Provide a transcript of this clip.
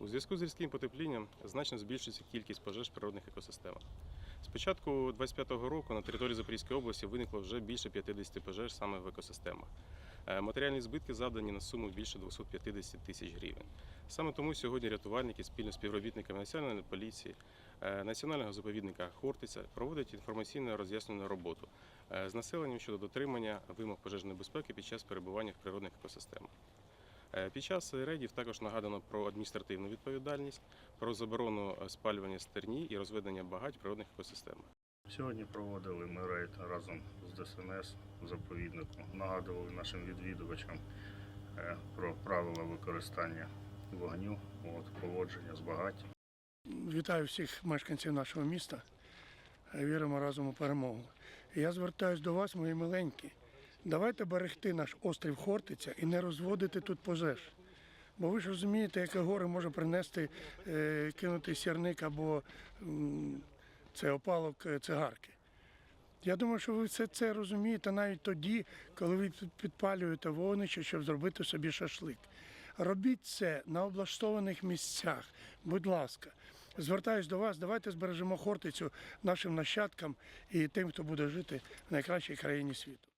У зв'язку з різким потеплінням значно збільшується кількість пожеж в природних екосистемах. З початку 2025 року на території Запорізької області виникло вже більше 50 пожеж саме в екосистемах. Е, Матеріальні збитки завдані на суму більше 250 тисяч гривень. Саме тому сьогодні рятувальники спільно з співробітниками Національної поліції, е, Національного заповідника Хортиця проводять інформаційно роз'яснену роботу е, з населенням щодо дотримання вимог пожежної безпеки під час перебування в природних екосистемах. Е, Під час рейдів також нагадано про адміністративну відповідальність, про заборону е, спалювання стерні і розведення багать природних екосистемах. Сьогодні проводили ми рейд разом з ДСНС заповіднику. Нагадували нашим відвідувачам е, про правила використання вогню, от, поводження з багаттям. Вітаю всіх мешканців нашого міста. Віримо разом у перемогу. Я звертаюся до вас, мої миленькі. Давайте берегти наш острів Хортиця і не розводити тут пожеж. Бо ви ж розумієте, яке горе може принести е, кинутий сірник або це опалок е, цигарки. Я думаю, що ви все це розумієте навіть тоді, коли ви підпалюєте вогнище, щоб зробити собі шашлик. Робіть це на облаштованих місцях. Будь ласка, звертаюсь до вас, давайте збережемо Хортицю нашим нащадкам і тим, хто буде жити в найкращій країні світу.